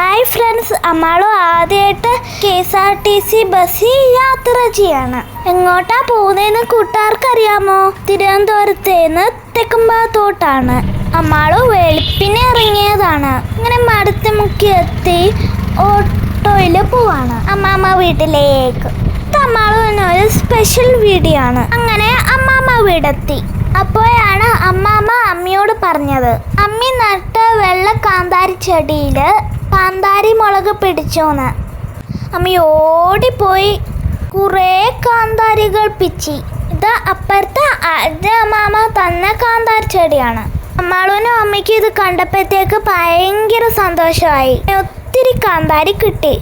Hi friends അമ്മാളും ആദ്യമായിട്ട് K S R T C ബസ്സിൽ യാത്ര ചെയ്യാണ്. എങ്ങോട്ടാ പോകുന്നതെന്ന് കൂട്ടുകാർക്ക് അറിയാമോ തിരുവനന്തപുരത്തേന്ന് തെക്കുംഭാഗത്തോട്ടാണ്. അമ്മാൾ വെളുപ്പിനെ ഇറങ്ങിയതാണ്. അങ്ങനെ മടുത്ത് മുക്കി എത്തി ഓട്ടോയിൽ പോവാണ്. അമ്മാമ്മ വീട്ടിലേക്ക്. ഇത് അമ്മാൾ ഒരു സ്പെഷ്യൽ വീഡിയോ ആണ്. അങ്ങനെ അമ്മാമ്മ വീടെത്തി. അപ്പോഴാണ് അമ്മാമ്മ അമ്മയോട് പറഞ്ഞത്. അമ്മി നട്ട വെള്ള കാന്താരി ചെടിയിൽ കാന്താരി മുളക് പിടിച്ചോന്ന്. അമ്മ ഓടിപ്പോയി കുറേ കാന്താരികൾ പിച്ചി. ഇത് അപ്പുറത്തെ അത് അമ്മാമ്മ തന്ന കാന്താരി ചെടിയാണ്. അമ്മാളുവിനും അമ്മയ്ക്കും ഇത് കണ്ടപ്പോഴത്തേക്ക് ഭയങ്കര സന്തോഷമായി. ഒത്തിരി കാന്താരി കിട്ടി.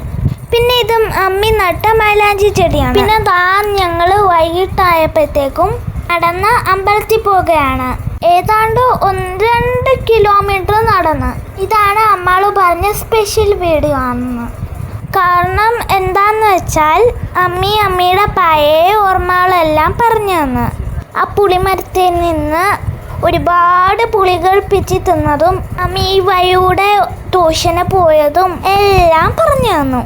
പിന്നെ ഇത് അമ്മി നട്ട മൈലാഞ്ചി ചെടിയാണ്. പിന്നെ താൻ ഞങ്ങൾ വൈകിട്ടായപ്പോഴത്തേക്കും നടന്ന് അമ്പലത്തിൽ പോവുകയാണ് ഏതാണ്ട് ഒന്ന് രണ്ട് കിലോമീറ്റർ നടന്ന്. ഇതാണ് അമ്മാൾ പറഞ്ഞ സ്പെഷ്യൽ വീഡിയോ ആണെന്ന്. കാരണം എന്താന്ന് വെച്ചാൽ അമ്മി അമ്മിയുടെ പഴയ ഓർമ്മകളെല്ലാം പറഞ്ഞു തന്ന്. ആ പുളിമരത്തിൽ നിന്ന് ഒരുപാട് പുളികൾ പിച്ചി തിന്നതും അമ്മി ഈ വഴിയുടെ ട്യൂഷന് പോയതും എല്ലാം പറഞ്ഞു തന്നു.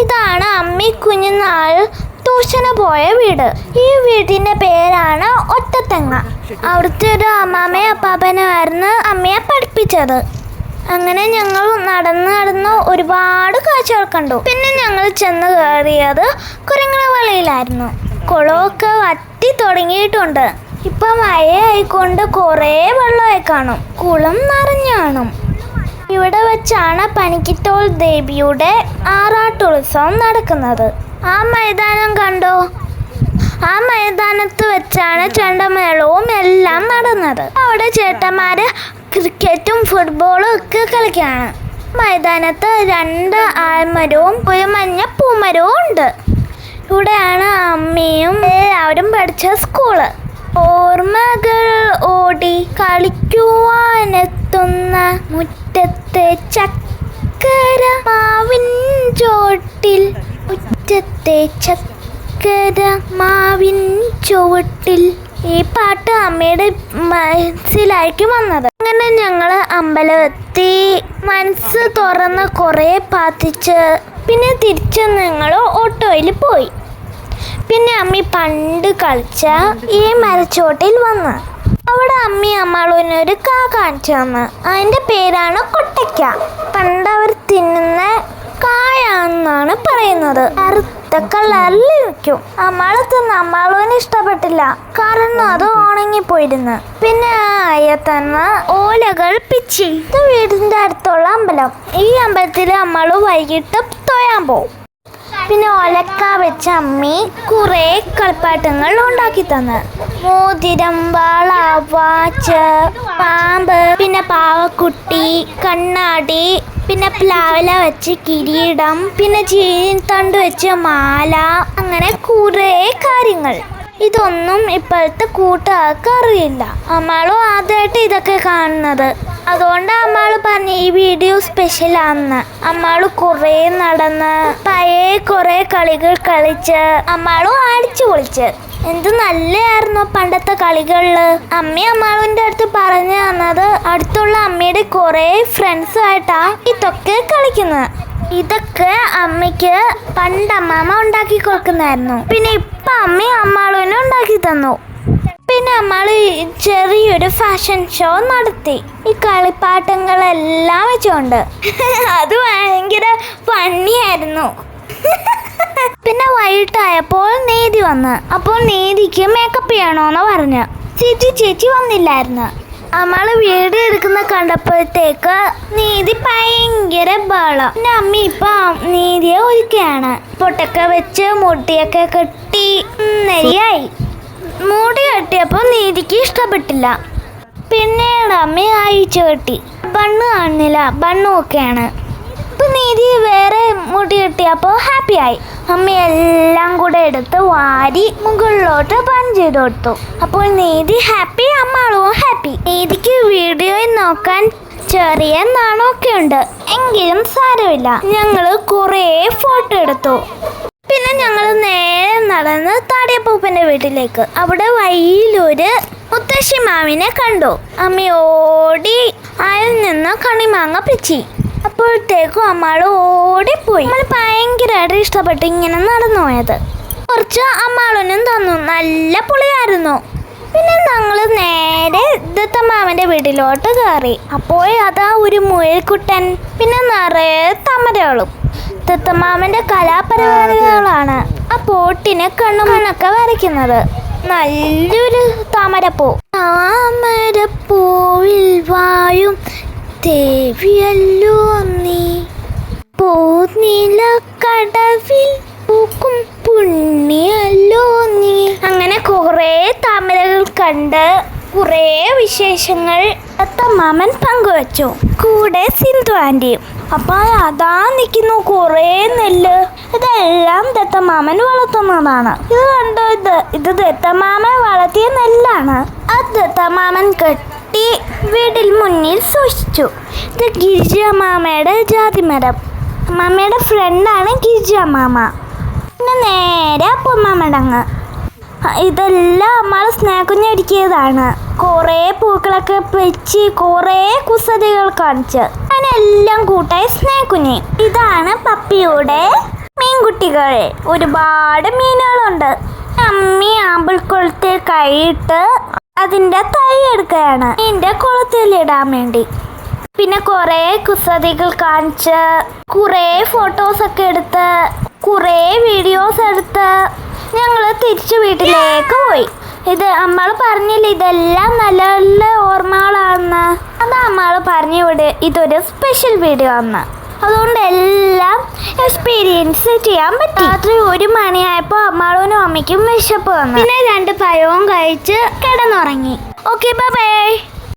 ഇതാണ് അമ്മി കുഞ്ഞുനാൾ ട്യൂഷന് പോയ വീട്. ഈ വീടിന്റെ പേരാണ് ഒറ്റത്തെങ്ങ. അവിടുത്തെ ഒരു അമ്മാമ്മയും അപ്പാപ്പനുമായിരുന്നു അമ്മയെ പഠിപ്പിച്ചത്. അങ്ങനെ ഞങ്ങൾ നടന്ന് നടന്ന് ഒരുപാട് കാഴ്ചകൾ കണ്ടു. പിന്നെ ഞങ്ങൾ ചെന്ന് കയറിയത് കുരങ്ങണവളിയിലായിരുന്നു കുളമൊക്കെ വറ്റി തുടങ്ങിയിട്ടുണ്ട്. ഇപ്പം മഴയായിക്കൊണ്ട് കുറേ വെള്ളമായി കാണും. കുളം നിറഞ്ഞു കാണും. ഇവിടെ വെച്ചാണ് പനിക്കിത്തോൾ ദേവിയുടെ ആറാട്ടുത്സവം നടക്കുന്നത്. ആ മൈതാനം കണ്ടോ? ആ മൈതാനത്ത് വെച്ചാണ് ചെണ്ടമേളവും എല്ലാം നടന്നത്. അവിടെ ചേട്ടന്മാര് ക്രിക്കറ്റും ഫുട്ബോളും ഒക്കെ കളിക്കുകയാണ് മൈതാനത്ത് രണ്ട് ആൽമരവും ഒരു മഞ്ഞ പൂമരവും ഉണ്ട്. ഇവിടെയാണ് അമ്മയും എല്ലാവരും പഠിച്ച സ്കൂൾ. ഓർമ്മകൾ ഓടി കളിക്കുവാനെത്തുന്ന മുറ്റത്തെ ചക്കര മാവിൻ ചോട്ടിൽ. മുറ്റത്തെ ചക്കര മാവിൻ ചുവട്ടിൽ ഈ പാട്ട് അമ്മയുടെ മനസ്സിലായിരിക്കും വന്നത്. അങ്ങനെ ഞങ്ങൾ അമ്പലത്തി മനസ്സ് തുറന്ന് കുറേ പാത്തിച്ച് പിന്നെ തിരിച്ച് ഞങ്ങൾ ഓട്ടോയിൽ പോയി. പിന്നെ അമ്മി പണ്ട് കളിച്ച ഈ മരച്ചോട്ടിൽ വന്ന്. അവിടെ അമ്മി അമ്മാളൂനൊരു കാ കാണിച്ചു തന്ന്. അതിന്റെ പേരാണ് കൊട്ടയ്ക്ക. പണ്ട് അവർ തിന്നുന്ന കായാണെന്നാണ് പറയുന്നത്. കറുത്ത കളറിൽ നിൽക്കും അമ്മാൾ തിന്ന് അമ്മാളൂന് ഇഷ്ടപ്പെട്ടില്ല. കാരണം അത് ഉണങ്ങിപ്പോയിരുന്നു. പിന്നെ ആയ തന്നെ ഓലകൾ പിച്ചി. ഇത് വീടിന്റെ അടുത്തുള്ള അമ്പലം. ഈ അമ്പലത്തിൽ അമ്മാൾ വൈകിട്ട് തൊഴാൻ പോകും പിന്നെ ഒലക്ക വെച്ച അമ്മി കുറെ കളിപ്പാട്ടങ്ങൾ ഉണ്ടാക്കി തന്ന്. മോതിരം വള വാച്ച് പാമ്പ് പിന്നെ പാവക്കുട്ടി കണ്ണാടി പിന്നെ പ്ലാവല വെച്ച് കിരീടം പിന്നെ ചീനിത്തണ്ട് വെച്ച് മാല അങ്ങനെ കുറേ കാര്യങ്ങൾ. ഇതൊന്നും ഇപ്പോഴത്തെ കൂട്ടുകാർക്ക് അറിയില്ല. അമ്മളും ആദ്യമായിട്ട് ഇതൊക്കെ കാണുന്നത്. അതുകൊണ്ട് അമ്മാൾ പറഞ്ഞു ഈ വീഡിയോ സ്പെഷ്യൽ ആണെന്ന് അമ്മാൾ കുറേ നടന്ന് പഴയ കുറേ കളികൾ കളിച്ച് അമ്മാളും അടിച്ചു പൊളിച്ച്. എന്ത് നല്ലായിരുന്നു പണ്ടത്തെ കളികളിൽ. അമ്മ അമ്മാളുവിന്റെ അടുത്ത് പറഞ്ഞു തന്നത് അടുത്തുള്ള അമ്മയുടെ കുറേ ഫ്രണ്ട്സുമായിട്ടാ ഇതൊക്കെ കളിക്കുന്നത് ഇതൊക്കെ അമ്മയ്ക്ക് പണ്ട് അമ്മാമ്മ ഉണ്ടാക്കി കൊടുക്കുന്നായിരുന്നു. പിന്നെ ഇപ്പൊ അമ്മ അമ്മാളുവിനെ ഉണ്ടാക്കി തന്നു. പിന്നെ നമ്മൾ ചെറിയൊരു ഫാഷൻ ഷോ നടത്തി. ഈ കളിപ്പാട്ടങ്ങളെല്ലാം വെച്ചുകൊണ്ട് അത് ഭയങ്കര പണിയായിരുന്നു പിന്നെ വൈകിട്ടായപ്പോൾ നീതി വന്ന്. അപ്പോൾ നീതിക്ക് മേക്കപ്പ് ചെയ്യണോന്ന് പറഞ്ഞു. ചേച്ചി ചേച്ചി വന്നില്ലായിരുന്നു. നമ്മൾ വീട് എടുക്കുന്ന കണ്ടപ്പോഴത്തേക്ക് നീതി ഭയങ്കര ബഹളം. പിന്നെ അമ്മ ഇപ്പൊ നീതിയെ ഒരുക്കുകയാണ്. പൊട്ടൊക്കെ വെച്ച് മുട്ടിയൊക്കെ കെട്ടി നെരിയായി മുടി കെട്ടിയപ്പോൾ നീതിക്ക് ഇഷ്ടപ്പെട്ടില്ല. പിന്നീട് അമ്മ അയച്ചു കെട്ടി ബണ്ണ് കാണുന്നില്ല ബണ്ണ് ഒക്കെയാണ്. ഇപ്പൊ നീതി വേറെ മുടി കെട്ടിയപ്പോൾ ഹാപ്പിയായി അമ്മ എല്ലാം കൂടെ എടുത്ത് വാരി മുകളിലോട്ട് ബൺ ചെയ്ത് കൊടുത്തു. അപ്പോൾ നീതി ഹാപ്പി അമ്മളും ഹാപ്പി നീതിക്ക് വീഡിയോയിൽ നോക്കാൻ ചെറിയ നാണമൊക്കെ ഉണ്ട്. എങ്കിലും സാരമില്ല. ഞങ്ങൾ കുറേ ഫോട്ടോ എടുത്തു. നടന്ന് താടിയപ്പൂപ്പന്റെ വീട്ടിലേക്ക്. അവിടെ വഴിയിലൊരു മുത്തശ്ശി മാവിനെ കണ്ടു. അമ്മ ഓടി അതിൽ നിന്ന് കണിമാങ്ങ പിച്ചി. അപ്പോഴത്തേക്കും അമ്മാൾ ഓടിപ്പോയി. നമ്മൾ ഭയങ്കരമായിട്ട് ഇഷ്ടപ്പെട്ട് ഇങ്ങനെ നടന്നു പോയത്. കുറച്ച് അമ്മാളൊന്നും തന്നു. നല്ല പുളിയായിരുന്നു. പിന്നെ ഞങ്ങൾ നേരെ ദത്തമ്മാവന്റെ വീട്ടിലോട്ട് കയറി. അപ്പോൾ അതാ ഒരു മുയൽക്കുട്ടൻ പിന്നെ നിറയെ തമരകളും. ദത്തമ്മാവന്റെ കലാപരിപാടികളാണ്. ആ പോട്ടിന് കണ്ണുമണ്ണൊക്കെ വരയ്ക്കുന്നത്. നല്ലൊരു താമരപ്പൂ. താമരപ്പൂവിൽ വായും ദേവിയല്ലോ നീ പൂനില കടവിൽ പൂക്കും പുണ്യല്ലോ നീ അങ്ങനെ കുറേ താമരകൾ കണ്ട് കുറേ വിശേഷങ്ങൾ അത്ത മാമൻ പങ്കുവച്ചു. കൂടെ സിന്ധു ആന്റിയും. അപ്പോൾ അതാ നിൽക്കുന്നു കുറേ നെല്ല്. ഇതെല്ലാം ദത്തമാമൻ വളർത്തുന്നതാണ്. ഇത് കണ്ടോ ഇത്? ഇത് ദത്തമാമൻ വളർത്തിയ നെല്ലാണ്. ആ ദത്തമാമൻ കെട്ടി വീടിൽ മുന്നിൽ സൂക്ഷിച്ചു. ഇത് ഗിരിജ മാമയുടെ ജാതിമരം. അമ്മാമ്മയുടെ ഫ്രണ്ടാണ് ഗിരിജ മാമ പിന്നെ നേരെ അപ്പമാമടങ്ങ് ഇതെല്ലാം നമ്മൾ സ്നേഹക്കുഞ്ഞൊരുക്കിയതാണ് കുറേ പൂക്കളൊക്കെ വെച്ച് കുറേ കുസതികൾ കാണിച്ച്. അതിനെല്ലാം കൂട്ടായി സ്നേഹക്കുഞ്ഞ്. ഇതാണ് പപ്പിയുടെ മീൻകുട്ടികൾ. ഒരുപാട് മീനുകളുണ്ട്. അമ്മി ആമ്പിൾക്കുളത്തിൽ കൈയിട്ട് അതിന്റെ തൈ എടുക്കുകയാണ്. മീന്റെ കുളത്തിലിടാൻ വേണ്ടി. പിന്നെ കുറേ കുസതികൾ കാണിച്ച് കുറേ ഫോട്ടോസൊക്കെ എടുത്ത് കുറേ വീഡിയോസ് എടുത്ത് ഞങ്ങൾ തിരിച്ചു വീട്ടിലേക്ക് പോയി. ഇത് അമ്മൾ പറഞ്ഞില്ല ഇതെല്ലാം നല്ല നല്ല ഓർമ്മകളാണെന്ന്. അത് അമ്മൾ പറഞ്ഞു ഇവിടെ ഇതൊരു സ്പെഷ്യൽ വീഡിയോ ആണ് അതുകൊണ്ട് എല്ലാം എക്സ്പീരിയൻസ് ചെയ്യാൻ പറ്റി. രാത്രി ഒരു മണിയായപ്പോൾ അമ്മാളൂനും അമ്മയ്ക്കും വിശപ്പ് വന്നു. പിന്നെ രണ്ട് പഴവും കഴിച്ച് കിടന്നുറങ്ങി. Okay bye